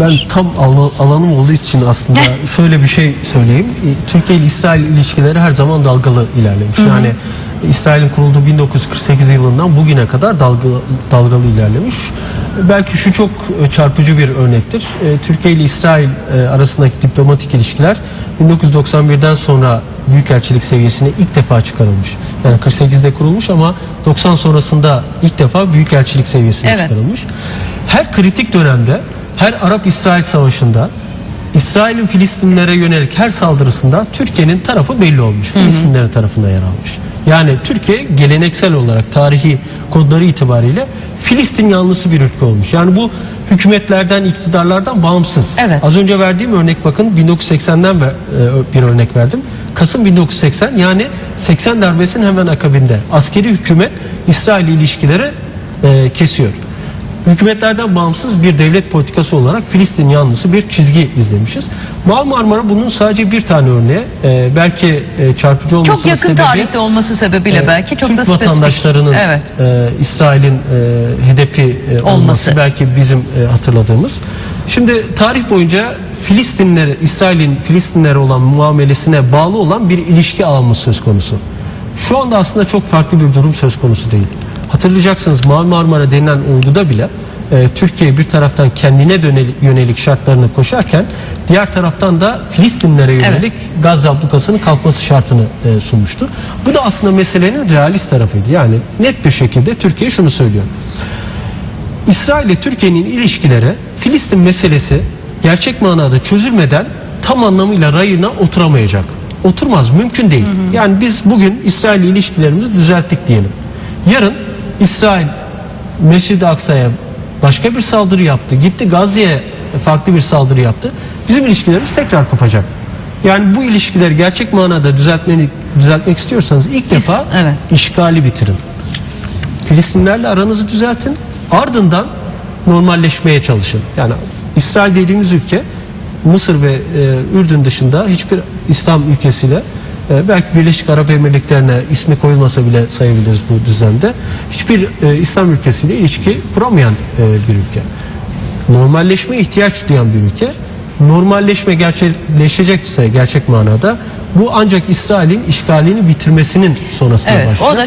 Ben tam ala- alanım olduğu için aslında şöyle bir şey söyleyeyim. E, Türkiye ile İsrail ilişkileri her zaman dalgalı ilerlemiş. Yani İsrail'in kurulduğu 1948 yılından bugüne kadar dalgalı, dalgalı ilerlemiş. Belki şu çok e, çarpıcı bir örnektir. E, Türkiye ile İsrail arasındaki diplomatik ilişkiler 1991'den sonra Büyükelçilik seviyesine ilk defa çıkarılmış. Yani 48'de kurulmuş ama 90 sonrasında ilk defa Büyükelçilik seviyesine Evet. çıkarılmış. Her kritik dönemde, her Arap-İsrail savaşında, İsrail'in Filistinlere yönelik her saldırısında Türkiye'nin tarafı belli olmuş. Filistinlerin tarafında yer almış. Yani Türkiye geleneksel olarak tarihi kodları itibariyle Filistin yanlısı bir ülke olmuş. Yani bu hükümetlerden, iktidarlardan bağımsız. Evet. Az önce verdiğim örnek bakın 1980'den ver- e, bir örnek verdim. Kasım 1980 yani 80 darbesinin hemen akabinde askeri hükümet İsrail ilişkileri e, kesiyor. Hükümetlerden bağımsız bir devlet politikası olarak Filistin yanlısı bir çizgi izlemişiz. Mavi Marmara bunun sadece bir tane örneği. E, belki e, çarpıcı olmasının Çok yakın sebebi tarihte olması sebebiyle e, belki çok Türk da spesifik. vatandaşlarının Evet. e, İsrail'in e, hedefi e, olması. Olması. belki bizim e, hatırladığımız. Şimdi tarih boyunca Filistinlere, İsrail'in Filistinlere olan muamelesine bağlı olan bir ilişki ağımız söz konusu. Şu anda aslında çok farklı bir durum söz konusu değil. Hatırlayacaksınız Mavi Marmara denilen olguda bile e, Türkiye bir taraftan kendine yönelik şartlarını koşarken diğer taraftan da Filistinlere yönelik Gazze ablukasının kalkması şartını e, sunmuştu. Bu da aslında meselenin realist tarafıydı. Yani net bir şekilde Türkiye şunu söylüyor. İsrail ile Türkiye'nin ilişkileri Filistin meselesi gerçek manada çözülmeden tam anlamıyla rayına oturamayacak. Oturmaz, mümkün değil. Yani biz bugün İsrail ile ilişkilerimizi düzelttik diyelim. Yarın İsrail Mescid-i Aksa'ya başka bir saldırı yaptı. Gitti Gazze'ye farklı bir saldırı yaptı. Bizim ilişkilerimiz tekrar kopacak. Yani bu ilişkileri gerçek manada düzeltmeni, düzeltmek istiyorsanız ilk defa evet. işgali bitirin. Filistinlerle aranızı düzeltin. Ardından normalleşmeye çalışın. Yani İsrail dediğimiz ülke Mısır ve e, Ürdün dışında hiçbir İslam ülkesiyle e, belki Birleşik Arap Emirlikleri'ne ismi koyulmasa bile sayabiliriz bu düzlemde. Hiçbir e, İslam ülkesiyle ilişki kuramayan e, bir ülke. Normalleşme ihtiyaç duyan bir ülke. Normalleşme gerçekleşecekse gerçek manada bu ancak İsrail'in işgalini bitirmesinin sonrasında Evet. O da